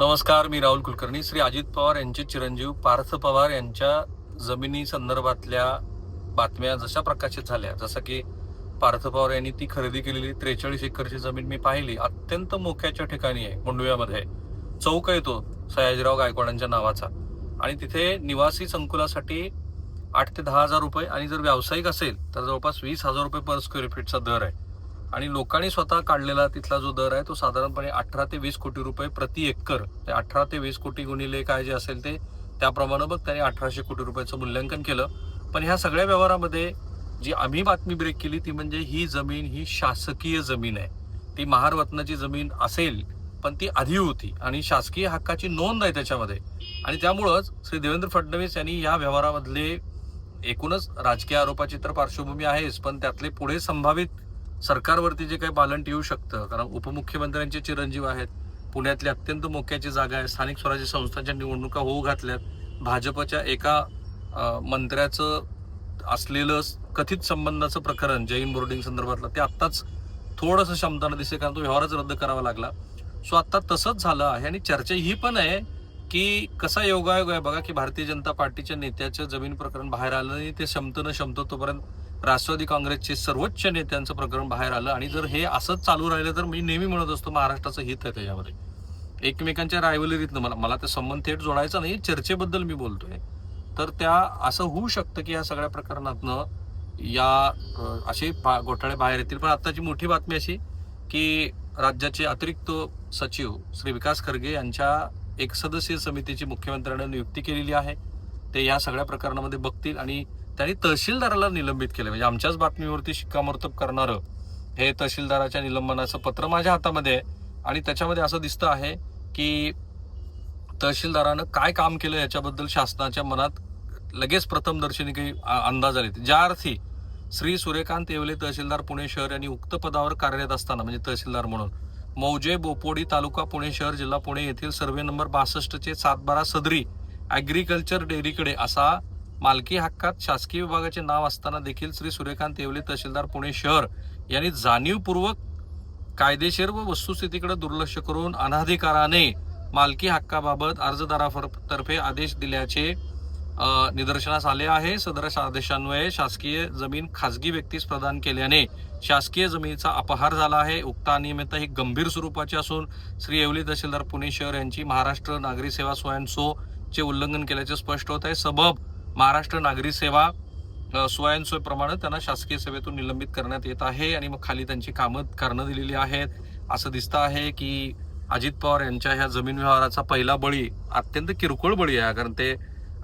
नमस्कार मी राहुल कुलकर्णी. श्री अजित पवार यांचे चिरंजीव पार्थ पवार यांच्या जमिनी संदर्भातल्या बातम्या जशा प्रकाशित झाल्या जसं की पार्थ पवार यांनी ती खरेदी केलेली त्रेचाळीस एकरची जमीन मी पाहिली अत्यंत मोक्याच्या ठिकाणी आहे मुंडव्यामध्ये. चौक आहे तो सयाजीराव गायकवाडांच्या नावाचा. आणि तिथे निवासी संकुलासाठी आठ ते दहा हजार रुपये आणि जर व्यावसायिक असेल तर जवळपास वीस हजार रुपये पर स्क्वेअर फीटचा दर आहे. आणि लोकांनी स्वतः काढलेला तिथला जो दर आहे तो साधारणपणे अठरा ते वीस कोटी रुपये प्रति एकर. ते अठरा ते वीस कोटी गुणिले काय जे असेल ते त्याप्रमाणे मग त्याने अठराशे कोटी रुपयाचं मूल्यांकन केलं. पण ह्या सगळ्या व्यवहारामध्ये जी आम्ही बातमी ब्रेक केली ती म्हणजे ही जमीन ही शासकीय जमीन आहे. ती महारवतनाची जमीन असेल पण ती आधी होती आणि शासकीय हक्काची नोंद आहे त्याच्यामध्ये. आणि त्यामुळंच श्री देवेंद्र फडणवीस यांनी या व्यवहारामधले एकूणच राजकीय आरोपाची तर पार्श्वभूमी आहेच पण त्यातले पुढे संभावित सरकारवरती जे काही बालंट येऊ शकतं कारण उपमुख्यमंत्र्यांचे चिरंजीव आहेत पुण्यातली अत्यंत मोक्याची जागा आहे स्थानिक स्वराज्य संस्थांच्या निवडणुका होऊ घातल्यात भाजपच्या एका मंत्र्याचं असलेलं कथित संबंधाचं प्रकरण जैन बोर्डिंग संदर्भातलं ते आत्ताच थोडंसं क्षमतानं दिसे कारण तो व्यवहारच रद्द करावा लागला. सो आत्ता तसंच झालं आहे आणि चर्चा ही पण आहे की कसा योगायोग आहे? बघा की भारतीय जनता पार्टीच्या नेत्याचं जमीन प्रकरण बाहेर आलं आणि ते क्षमतं न क्षमतं तोपर्यंत राष्ट्रवादी काँग्रेसचे सर्वोच्च नेत्यांचं प्रकरण बाहेर आलं आणि जर हे असंच चालू राहिलं तर मी नेहमी म्हणत असतो महाराष्ट्राचं हित आहे त्याच्यामध्ये. एकमेकांच्या रायवलरीतनं मला मला ते संबंध थेट जोडायचा नाही चर्चेबद्दल मी बोलतोय. तर त्या असं होऊ शकतं की या सगळ्या प्रकरणातनं या असे घोटाळे बाहेर येतील. पण आत्ताची मोठी बातमी अशी की राज्याचे अतिरिक्त सचिव श्री विकास खरगे यांच्या एक सदस्यीय समितीची मुख्यमंत्र्यांनी नियुक्ती केलेली आहे. ते या सगळ्या प्रकरणामध्ये बघतील आणि त्यांनी तहसीलदाराला निलंबित केलं. म्हणजे आमच्याच बातमीवरती शिक्कामोर्तब करणारं हे तहसीलदाराच्या निलंबनाचं पत्र माझ्या हातामध्ये आहे. आणि त्याच्यामध्ये असं दिसतं आहे की तहसीलदारानं काय काम केलं याच्याबद्दल शासनाच्या मनात लगेच प्रथम दर्शनी काही अंदाज आले ज्या अर्थी श्री सूर्यकांत येवले तहसीलदार पुणे शहर यांनी उक्त पदावर कार्यरत असताना म्हणजे तहसीलदार म्हणून मौजे बोपोडी तालुका पुणे शहर जिल्हा पुणे येथील सर्वे नंबर बासष्टचे सातबारा सात बारा सदरी ॲग्रिकल्चर डेअरीकडे असा मालकी हक्कात शासकीय विभागाचे नाव असताना देखील श्री सूर्यकांत येवले तहसीलदार पुणे शहर यांनी जाणीवपूर्वक कायदेशीर व वस्तुस्थितीकडे दुर्लक्ष करून अनाधिकाराने मालकी हक्काबाबत अर्जदारातर्फे आदेश दिल्याचे निदर्शनास आले आहे. सदर आदेशान्वये शासकीय जमीन खासगी व्यक्तीस प्रदान केल्याने शासकीय जमिनीचा अपहार झाला आहे. उक्त अनियमितता ही गंभीर स्वरूपाची असून श्री येवली तहसीलदार पुणे शहर यांची महाराष्ट्र नागरी सेवा स्वयंसो चे उल्लंघन केल्याचे स्पष्ट होत आहे. सबब महाराष्ट्र नागरी सेवा स्वयंसोयप्रमाणे त्यांना शासकीय सेवेतून निलंबित करण्यात येत आहे आणि मग खाली त्यांची कामं कारणं दिलेली आहेत. असं दिसतं आहे की अजित पवार यांच्या ह्या जमीन व्यवहाराचा पहिला बळी अत्यंत किरकोळ बळी आहे. कारण ते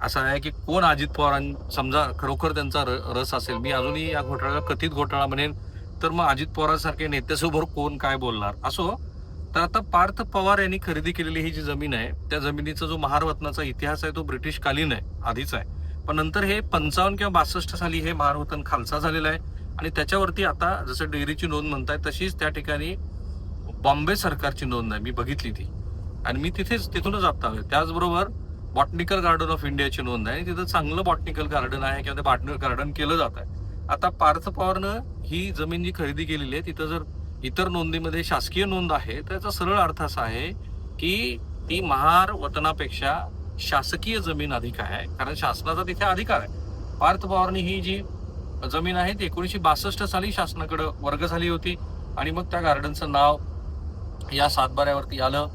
असं आहे की कोण अजित पवारां समजा खरोखर त्यांचा र- रस असेल. मी अजूनही या घोटाळ्याला कथित घोटाळा म्हणेन. तर मग अजित पवारांसारखे नेत्यासमोर कोण काय बोलणार? असो. तर आता पार्थ पवार यांनी खरेदी केलेली ही जी जमीन आहे त्या जमिनीचा जो महारवतनाचा इतिहास आहे तो ब्रिटिशकालीन आहे आधीच आहे. पण नंतर हे पंचावन्न किंवा बासष्ट साली हे महारवतन खालसा झालेलं आहे. आणि त्याच्यावरती आता जसं डेअरीची नोंद म्हणताय तशीच त्या ठिकाणी बॉम्बे सरकारची नोंद आहे. मी बघितली ती. आणि मी तिथेच तिथूनच आता आहे त्याचबरोबर बॉटनिकल गार्डन ऑफ इंडियाची नोंद आहे. आणि तिथं चांगलं बॉटनिकल गार्डन आहे किंवा ते बॉटनिकल गार्डन केलं जात आहे. आता पार्थ पवारनं ही जमीन जी खरेदी केलेली आहे तिथं जर इतर नोंदीमध्ये शासकीय नोंद आहे त्याचा सरळ अर्थ असा आहे की ती महार वतनापेक्षा शासकीय जमीन अधिक आहे कारण शासनाचा तिथे अधिकार आहे. पार्थ पवारनी ही जी जमीन आहे ती एकोणीसशे बासष्ट साली शासनाकडे वर्ग झाली होती आणि मग त्या गार्डनचं नाव या सातबाऱ्यावरती आलं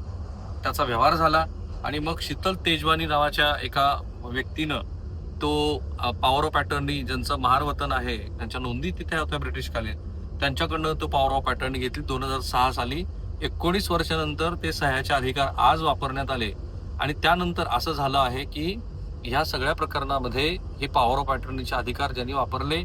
त्याचा व्यवहार झाला आणि मग शीतल तेजवानी नावाच्या एका व्यक्तीनं तो पॉवर ऑफ पॅटर्नी ज्यांचं महारवतन आहे त्यांच्या नोंदी तिथे होत्या ब्रिटिशकालीन. त्यांच्याकडनं तो पॉवर ऑफ पॅटर्नी घेतली दोन हजार सहा साली. एकोणीस वर्षानंतर ते सह्याचे अधिकार आज वापरण्यात आले. आणि त्यानंतर असं झालं आहे की ह्या सगळ्या प्रकरणामध्ये हे पॉवर ऑफ अटर्नीचे अधिकार ज्यांनी वापरले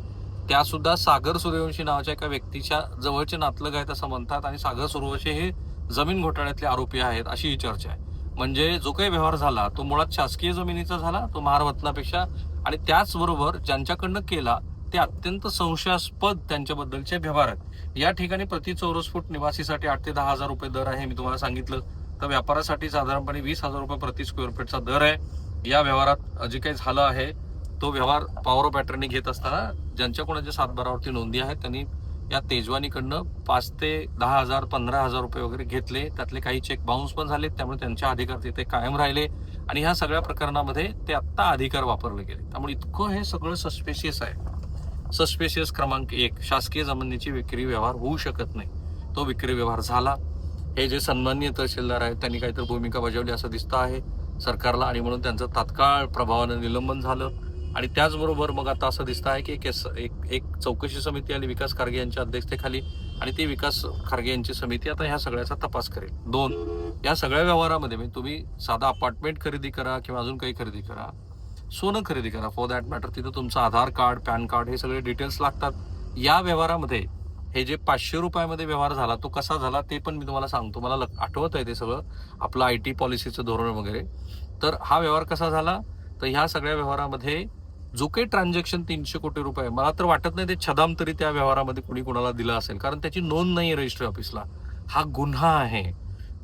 त्या सुद्धा सागर सूर्यवंशी नावाच्या एका व्यक्तीच्या जवळचे नातलग आहेत असं म्हणतात आणि सागर सूर्यवंशी हे जमीन घोटाळ्यातले आरोपी आहेत अशी ही चर्चा आहे. म्हणजे जो काही व्यवहार झाला तो मुळात शासकीय जमिनीचा झाला तो महारवतनापेक्षा आणि त्याचबरोबर ज्यांच्याकडनं केला ते अत्यंत संशयास्पद त्यांच्याबद्दलचे व्यवहार आहेत. या ठिकाणी प्रति चौरस फूट निवासीसाठी आठ ते दहा हजार रुपये दर आहे मी तुम्हाला सांगितलं. तर व्यापारासाठी साधारणपणे वीस हजार रुपये प्रति स्क्वेअर फीटचा दर आहे. या व्यवहारात जे काही झालं आहे तो व्यवहार पॉवर ऑफ अटर्नी घेत असताना ज्यांच्या कोणाच्या सातबारावरती नोंदी आहेत त्यांनी या तेजवानीकडनं पाच ते दहा हजार पंधरा हजार रुपये वगैरे घेतले. त्यातले काही चेक बाउन्स पण झाले त्यामुळे त्यांच्या अधिकार तिथे कायम राहिले. आणि ह्या सगळ्या प्रकरणामध्ये ते आत्ता अधिकार वापरले गेले. त्यामुळे इतकं हे सगळं सस्पेशियस आहे. सस्पेशियस क्रमांक एक शासकीय जमिनीची विक्री व्यवहार होऊ शकत नाही. तो विक्री व्यवहार झाला. हे जे सन्माननीय तहसीलदार आहेत त्यांनी काहीतरी भूमिका बजावली असं दिसतं आहे सरकारला आणि म्हणून त्यांचं तात्काळ प्रभावानं निलंबन झालं. आणि त्याचबरोबर मग आता असं दिसतं आहे की एक एक एक चौकशी समिती आली विकास खारगे यांच्या अध्यक्षतेखाली आणि ती विकास खारगे यांची समिती आता ह्या सगळ्याचा तपास करेल. दोन या सगळ्या व्यवहारामध्ये म्हणजे तुम्ही साधा अपार्टमेंट खरेदी करा किंवा अजून काही खरेदी करा सोनं खरेदी करा. फॉर दॅट मॅटर तिथं तुमचं आधार कार्ड पॅन कार्ड हे सगळे डिटेल्स लागतात. या व्यवहारामध्ये हे जे पाचशे रुपयामध्ये व्यवहार झाला तो कसा झाला ते पण मी तुम्हाला सांगतो. मला आठवत आहे ते सगळं आपलं आय टी पॉलिसीचं धोरण वगैरे. तर हा व्यवहार कसा झाला? तर ह्या सगळ्या व्यवहारामध्ये जो काही ट्रान्झॅक्शन तीनशे कोटी रुपये मला तर वाटत नाही ते छदाम तरी त्या व्यवहारामध्ये कुणी कुणाला दिलं असेल कारण त्याची नोंद नाही आहे रजिस्ट्री ऑफिसला हा गुन्हा आहे.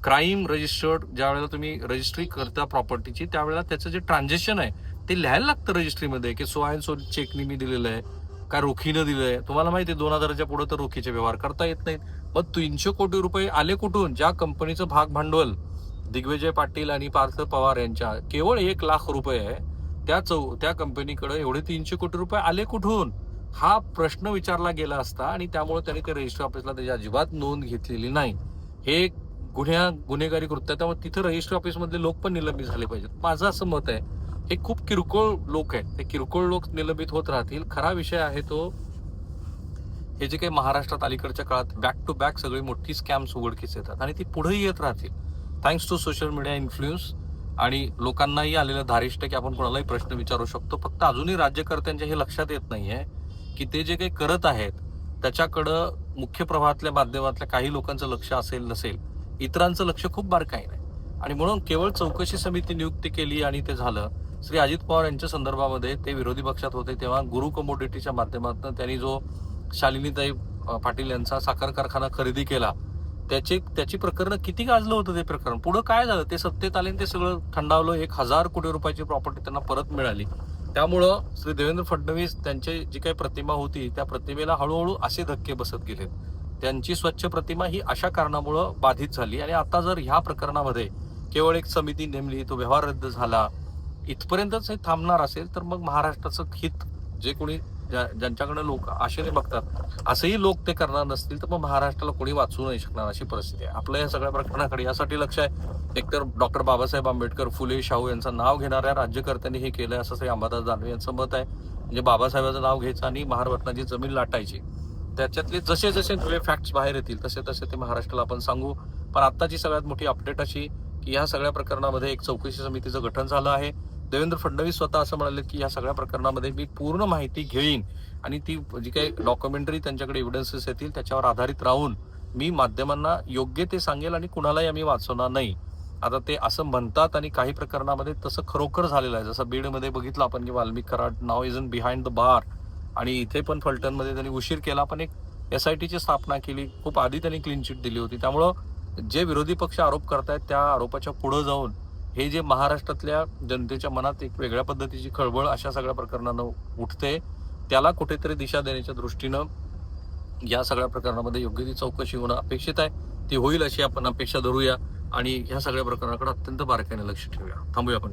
क्राईम रजिस्टर्ड ज्या वेळेला तुम्ही रजिस्ट्री करता प्रॉपर्टीची त्यावेळेला त्याचं जे ट्रान्झॅक्शन आहे ते लिहायला लागतं रजिस्ट्रीमध्ये की सो अँड सो चेकनी मी दिलेलं आहे. काय रोखीनं दिलंय. तुम्हाला माहिती आहे दोन हजाराच्या पुढे तर रोखीचे व्यवहार करता येत नाहीत. मग तीनशे कोटी रुपये आले कुठून? ज्या कंपनीचं भाग भांडवल दिग्विजय पाटील आणि पार्थ पवार यांच्या केवळ एक लाख रुपये आहे. त्या चौ त्या कंपनीकडे एवढे तीनशे कोटी रुपये आले कुठून? हा प्रश्न विचारला गेला असता आणि त्यामुळे त्यांनी ते रजिस्टर ऑफिसला त्याची अजिबात नोंद घेतलेली नाही. हे गुन्ह्या गुन्हेगारी कृत्य त्यामुळे तिथं रजिस्टर ऑफिसमधले लोक पण निलंबित झाले पाहिजेत. माझं असं मत आहे. हे खूप किरकोळ लोक आहेत. ते किरकोळ लोक निलंबित होत राहतील. खरा विषय आहे तो हे जे काही महाराष्ट्रात अलीकडच्या काळात बॅक टू बॅक सगळी मोठी स्कॅम्स उघडकीस येतात आणि ती पुढेही येत राहतील. Thanks to social media influence आणि लोकांनाही आलेलं धारिष्ट की आपण कोणालाही प्रश्न विचारू शकतो. फक्त अजूनही राज्यकर्त्यांच्या हे लक्षात येत नाहीये की ते जे काही करत आहेत त्याच्याकडं मुख्य प्रवाहातल्या माध्यमातल्या काही लोकांचं लक्ष असेल नसेल इतरांचं लक्ष खूप बारकाईन आहे. आणि म्हणून केवळ चौकशी समिती नियुक्ती केली आणि ते झालं श्री अजित पवार यांच्या संदर्भामध्ये ते विरोधी पक्षात होते तेव्हा गुरु कमोडिटीच्या माध्यमातून त्यांनी जो शालिनीताई पाटील यांचा साखर कारखाना खरेदी केला त्याचे त्याची प्रकरण किती गाजलं होतं ते प्रकरण? पुढं काय झालं? ते सत्तेत आले ते सगळं थंडावलं. एक हजार कोटी रुपयाची प्रॉपर्टी त्यांना परत मिळाली. त्यामुळं श्री देवेंद्र फडणवीस त्यांची जी काही प्रतिमा होती त्या प्रतिमेला हळूहळू असे धक्के बसत गेले. त्यांची स्वच्छ प्रतिमा ही अशा कारणामुळं बाधित झाली आणि आता जर ह्या प्रकरणामध्ये केवळ एक समिती नेमली तो व्यवहार रद्द झाला इथपर्यंतच हे थांबणार असेल तर मग महाराष्ट्राचं हित जे कोणी ज्या- ज्यांच्याकडे लोक आशेने बघतात असंही लोक ते करणार नसतील तर मग महाराष्ट्राला कोणी वाचू नाही शकणार अशी परिस्थिती आहे. आपल्या या सगळ्या प्रकरणाकडे यासाठी लक्ष आहे. एकतर डॉक्टर बाबासाहेब आंबेडकर फुले शाहू यांचं नाव घेणाऱ्या राज्यकर्त्यांनी हे केलं असं श्री अंबादास दानवे यांचं मत आहे. म्हणजे बाबासाहेबांचं नाव घ्यायचं आणि महारत्नाची जमीन लाटायची. त्याच्यातले जसे जसे नवे फॅक्ट्स बाहेर येतील तसे तसे ते महाराष्ट्राला आपण सांगू. पण आत्ताची सगळ्यात मोठी अपडेट अशी की या सगळ्या प्रकरणामध्ये एक चौकशी समितीचं गठन झालं आहे. देवेंद्र फडणवीस स्वतः असं म्हणाले की या सगळ्या प्रकरणामध्ये मी पूर्ण माहिती घेईन. आणि ती जी काही डॉक्युमेंटरी त्यांच्याकडे एव्हिडन्सेस येतील त्याच्यावर आधारित राहून मी माध्यमांना योग्य ते सांगेल आणि कुणालाही आम्ही वाचवणार नाही. आता ते असं म्हणतात आणि काही प्रकरणामध्ये तसं खरोखर झालेलं आहे. जसं बीडमध्ये बघितलं आपण की वाल्मिक कराड नाव is in behind the bar आणि इथे पण फलटणमध्ये त्यांनी उशीर केला पण एक एस आय टीची स्थापना केली. खूप आधी त्यांनी क्लीन चिट दिली होती. त्यामुळं जे विरोधी पक्ष आरोप करतायत त्या आरोपाच्या पुढं जाऊन हे जे महाराष्ट्रातल्या जनतेच्या मनात एक वेगळ्या पद्धतीची खळबळ अशा सगळ्या प्रकरणानं उठते त्याला कुठेतरी दिशा देण्याच्या दृष्टीनं या सगळ्या प्रकरणामध्ये योग्य ती चौकशी होणं अपेक्षित आहे. ती होईल अशी आपण अपेक्षा धरूया आणि ह्या सगळ्या प्रकरणाकडे अत्यंत बारकाईने लक्ष ठेवूया. थांबूया आपण